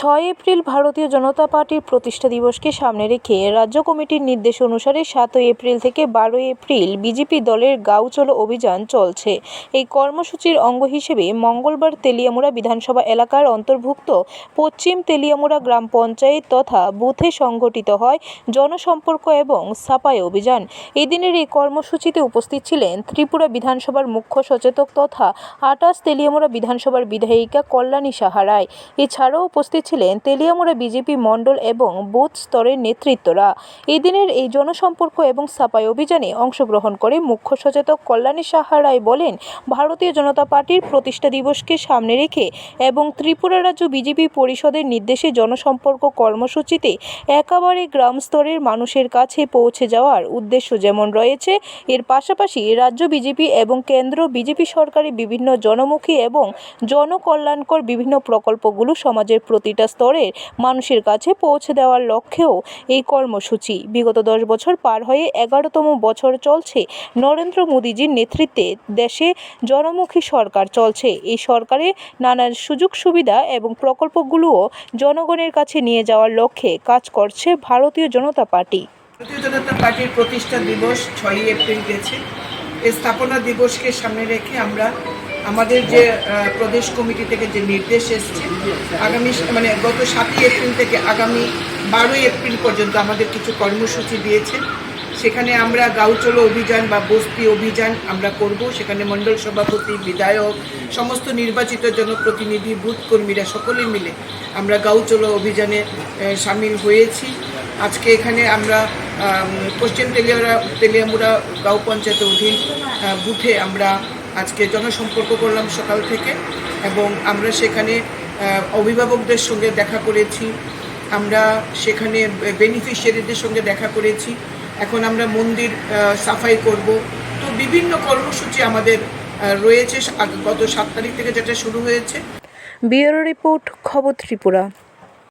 ছয় এপ্রিল ভারতীয় জনতা পার্টির প্রতিষ্ঠা দিবসকে সামনে রেখে রাজ্য কমিটির নির্দেশ অনুসারে সাতই এপ্রিল থেকে বারোই এপ্রিল বিজেপি দলের গাঁও চলো অভিযান চলছে। এই কর্মসূচির অঙ্গ হিসেবে মঙ্গলবার তেলিয়ামুড়া বিধানসভা এলাকার অন্তর্ভুক্ত পশ্চিম তেলিয়ামুড়া গ্রাম পঞ্চায়েত তথা বুথে সংগঠিত হয় জনসম্পর্ক এবং সাফাই অভিযান। এদিনের এই কর্মসূচিতে উপস্থিত ছিলেন ত্রিপুরা বিধানসভার মুখ্য সচেতক তথা আটাশ তেলিয়ামুড়া বিধানসভার বিধায়িকা কল্যাণী সাহারায় এছাড়াও উপস্থিত ছিলেন তেলিয়ামুড়া বিজেপি মণ্ডল এবং বুথ স্তরের নেতৃত্বরা। এদিনের এই জনসম্পর্ক এবং সাফাই অভিযানে অংশগ্রহণ করে মুখ্য সচেতক কল্যাণী সাহা রায় বলেন, ভারতীয় জনতা পার্টির প্রতিষ্ঠা দিবসকে সামনে রেখে এবং ত্রিপুরা রাজ্য বিজেপি পরিষদের নির্দেশে জনসম্পর্ক কর্মসূচিতে একেবারে গ্রাম স্তরের মানুষের কাছে পৌঁছে যাওয়ার উদ্দেশ্য যেমন রয়েছে, এর পাশাপাশি রাজ্য বিজেপি এবং কেন্দ্র বিজেপি সরকারের বিভিন্ন জনমুখী এবং জনকল্যাণকর বিভিন্ন প্রকল্পগুলো সমাজের প্রতিটা স্তরের মানুষের কাছে পৌঁছে দেওয়ার লক্ষ্যেও এই কর্মসূচি। বিগত দশ বছর পার হয়ে এগারোতম বছর চলছে। নরেন্দ্র মোদীজির নেতৃত্বে দেশে জনমুখী সরকার চলছে। এই সরকারে নানান সুযোগ সুবিধা এবং প্রকল্পগুলোও জনগণের কাছে নিয়ে যাওয়ার লক্ষ্যে কাজ করছে ভারতীয় জনতা পার্টি। ভারতীয় জনতা পার্টির প্রতিষ্ঠা দিবস ছয়ই এপ্রিল গেছে। এই স্থাপনা দিবসকে সামনে রেখে আমরা আমাদের যে প্রদেশ কমিটি থেকে যে নির্দেশ এসছে, আগামী মানে গত সাতই এপ্রিল থেকে আগামী বারোই এপ্রিল পর্যন্ত আমাদের কিছু কর্মসূচি দিয়েছে। সেখানে আমরা গাউচলো অভিযান বা বস্তি অভিযান আমরা করব। সেখানে মণ্ডল সভাপতি, বিধায়ক, সমস্ত নির্বাচিত জনপ্রতিনিধি, বুথ কর্মীরা সকলে মিলে আমরা গাউচলো অভিযানে সামিল হয়েছি। আজকে এখানে আমরা পশ্চিম তেলিয়ারা, তেলিয়ামুড়া গাঁও পঞ্চায়েত অধীন বুথে আমরা আজকে জনসম্পর্ক করলাম সকাল থেকে এবং আমরা সেখানে অভিভাবকদের সঙ্গে দেখা করেছি। আমরা সেখানে বেনিফিশিয়ারিদের সঙ্গে দেখা করেছি। এখন আমরা মন্দির সাফাই করব। তো বিভিন্ন কর্মসূচি আমাদের রয়েছে। গত সাত তারিখ থেকে যেটা শুরু হয়েছে। ব্যুরো রিপোর্ট, খবর ত্রিপুরা।